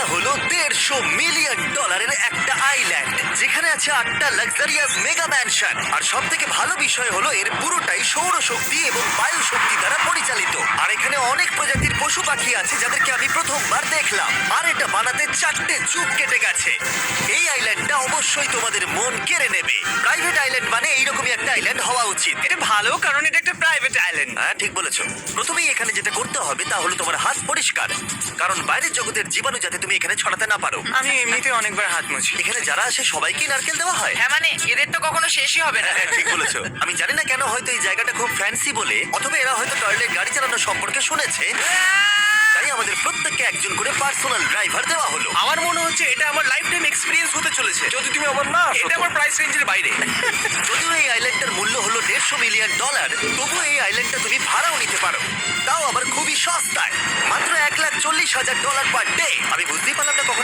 এটা হলো দেড়শো মিলিয়ন ডলারের একটা আইল্যান্ড যেখানে আছে আটটা লাক্সারিয়াস মেগা ম্যানশন আর সব থেকে ভালো বিষয় হলো এর পুরোটাই সৌরশক্তি এবং বায়ু শক্তি দ্বারা পরিচালিত। আর এখানে অনেক প্রজাতির পশু পাখি আছে যাদেরকে আমি প্রথমবার দেখলাম। আর এটা বানাতে চারটে চুপ কেটে গেছে। এই আইল্যান্ডটা অবশ্যই তোমাদের মন কেড়ে নেবে। প্রাইভেট আইল্যান্ড মানে এইরকমই একটা আইল্যান্ড হওয়া উচিত। এটা ভালো কারণ এটা একটা প্রাইভেট আইল্যান্ড হ্যাঁ ঠিক বলেছ। প্রথমেই এখানে যেটা করতে হবে তা হলো তোমার হাত পরিষ্কার। কারণ বাইরের জগতের জীবাণু যাতে তুমি এখানে ছড়াতে না পারো। আমি এমনিতে অনেকবার হাত মুছি। এখানে যারা আসে সবাইকেই নারকেল দেওয়া হয়। হ্যাঁ মানে এদের তো কখনো শেষই হবে না। হ্যাঁ, ঠিক বলেছ। আমি জানি না কেন হয়তো এই জায়গাটা খুব ফ্যান্সি বলে অথবা এরা হয়তো টয়লেট গাড়ি চালানো সম্পর্কে শুনেছে। তাই আমাদের প্রত্যেককে একজন করে পার্সোনাল ড্রাইভার দেওয়া হলো। আমার মনে হচ্ছে এটা আমার লাইফ টাইম এক্সপিরিয়েন্স হতে চলেছে। যদি তুমি আমার না এটা আমার প্রাইস রেঞ্জের বাইরে। যদিও এই আইল্যান্ডটার মূল্য হলো দেড়শো মিলিয়ন ডলার তবু এই আইল্যান্ডটা তুমি ভাড়াও নিতে পারো। তাও আবার খুবই সস্তায় মাত্র এক লাখ চল্লিশ হাজার ডলার পার ডে আমি বুঝতেই পারলাম না কখন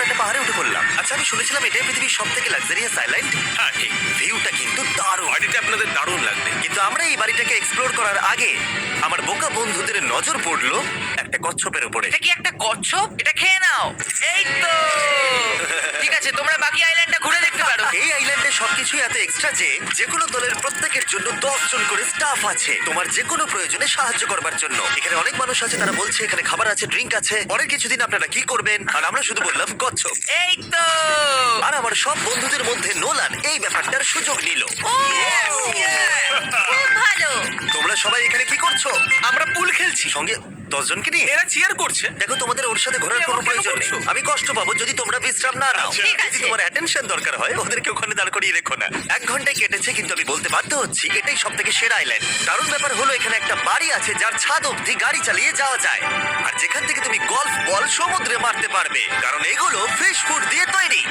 আচ্ছা আমি শুনেছিলাম এটাই পৃথিবীর সব থেকে লাক্সারিয়াস আইল্যান্ড হ্যাঁ ঠিক। ভিউটা কিন্তু দারুণ। বাড়িটা আপনাদের দারুণ লাগবে। কিন্তু আমরা এই বাড়িটাকে এক্সপ্লোর করার আগে আমার বোকা বন্ধুদের নজর পড়ল একটা কচ্ছপের উপরে। এটা কি একটা কচ্ছপ? এটা খেয়ে নাও। এই তো। ঠিক আছে তোমরা বাকি আইল্যান্ডটা ঘুরে দেখতে পারো। এই আইল্যান্ডে সবকিছুই এত এক্সট্রা যে যে কোনো দলের প্রত্যেকের জন্য দশ জন করে স্টাফ আছে। তোমার যে কোনো প্রয়োজনে সাহায্য করবার জন্য। এখানে অনেক মানুষ আছে তারা বলছে এখানে খাবার আছে ড্রিঙ্ক আছে। পরের কিছুদিন আপনারা কি করবেন? আর আমরা শুধু বললাম কচ্ছপ এই তো! আর আমার সব বন্ধুদের মধ্যে নোলান এই ব্যাপারটার সুযোগ নিল। তোমরা সবাই এখানে কি করছ? আমরা পুল খেলছি। সঙ্গে দশজনকে নিয়ে? এরা চিয়ার করছে। দেখো তোমাদের ওর সাথে ঘোরার কোনো প্রয়োজন নেই। আমি কষ্ট পাবো যদি তোমরা বিশ্রাম না নাও। আচ্ছা। ঠিক যদি তোমার অ্যাটেনশন দরকার হয় ওদেরকে ওখানে দাঁড় করিয়ে রেখো না। এক ঘন্টায় কেটেছে কিন্তু আমি বলতে বাধ্য হচ্ছি এটাই সব থেকে সেরা আইল্যান্ড দারুণ ব্যাপার হলো এখানে একটা বাড়ি আছে যার ছাদ অবধি গাড়ি চালিয়ে যাওয়া যায়। আর যেখান থেকে তুমি গলফ বল সমুদ্রে মারতে পারবে। কারণ এগুলো ফিশ ফুড দিয়ে তৈরি।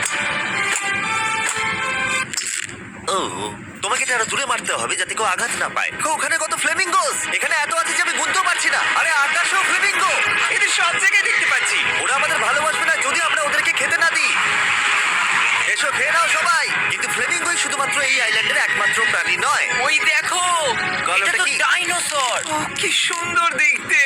ও তোমাকে আরও দূরে মারতে হবে যাতে কেউ আঘাত না পায়। ওখানে কত ফ্লেমিঙ্গোস এখানে এত আছে যে আমি গুনতেও পারছি না। আরে আকাশেও এসো খেয়ে নাও সবাই। কিন্তু ফ্লেমিঙ্গোই শুধুমাত্র এই আইল্যান্ডের একমাত্র প্রাণী নয়। ওই দেখো এটা তো কি? ডাইনোসর। ও কি সুন্দর দেখতে।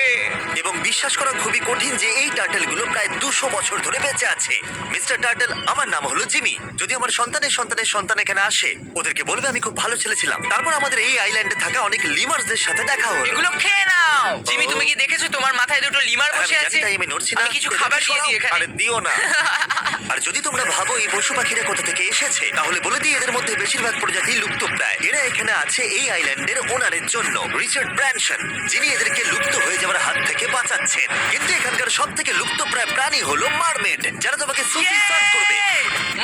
এবং বিশ্বাস করা খুবই কঠিন যে এই টার্টেলগুলো প্রায় দুশো বছর ধরে বেঁচে আছে। মিস্টার টার্টেল আমার নাম হলো জিমি। যদি আমার সন্তানের সন্তানের সন্তান এখানে আসে ওদেরকে বলবে আমি খুব ভালো ছেলে ছিলাম। তারপর আমাদের এই আইল্যান্ডে থাকা অনেক লিমার্সদের সাথে দেখা হলো। এগুলো খেয়ে নাও। জিমি তুমি কি দেখেছ? তোমার মাথায় দুটো লিমার বসে আছে। আমি নড়ছি না। কিছু খাবার দিয়ে দিই আরে দিও না। আর যদি তোমরা ভাবো এই পশু পাখিরা কোথা থেকে এসেছে। তাহলে বলে দিই এদের মধ্যে বেশিরভাগ প্রজাতি লুপ্ত প্রায়। এরা এখানে আছে এই আইল্যান্ডের ওনারের জন্য রিচার্ড ব্র্যানসন যিনি এদেরকে লুপ্ত হয়ে যাওয়ার হাত থেকে বাঁচাচ্ছেন। কিন্তু এখানকার সব থেকে লুপ্ত প্রায় প্রাণী হলো মারমেড যারা তোমাকে সুশি সার্ভ করবে।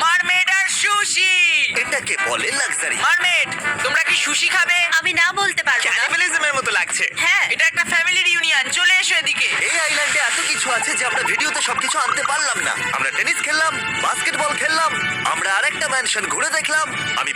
মারমেড আর সুশি। এটাকে বলে লাক্সারি মারমেড তোমরা কি সুশি খাবে? আমি না বলতে পারব না। ক্যানিবালিজমের মতো লাগছে। হ্যাঁ। এটা একটা ফ্যামিলির ইউনিয়ন চলে এসো এদিকে। এই আইল্যান্ডে এত কিছু আছে যে আমরা ভিডিওতে সবকিছু আনতে পারলাম না। আমরা টেনিস খেললাম। আরেকটা ম্যানশন ঘুরে দেখলাম। আমি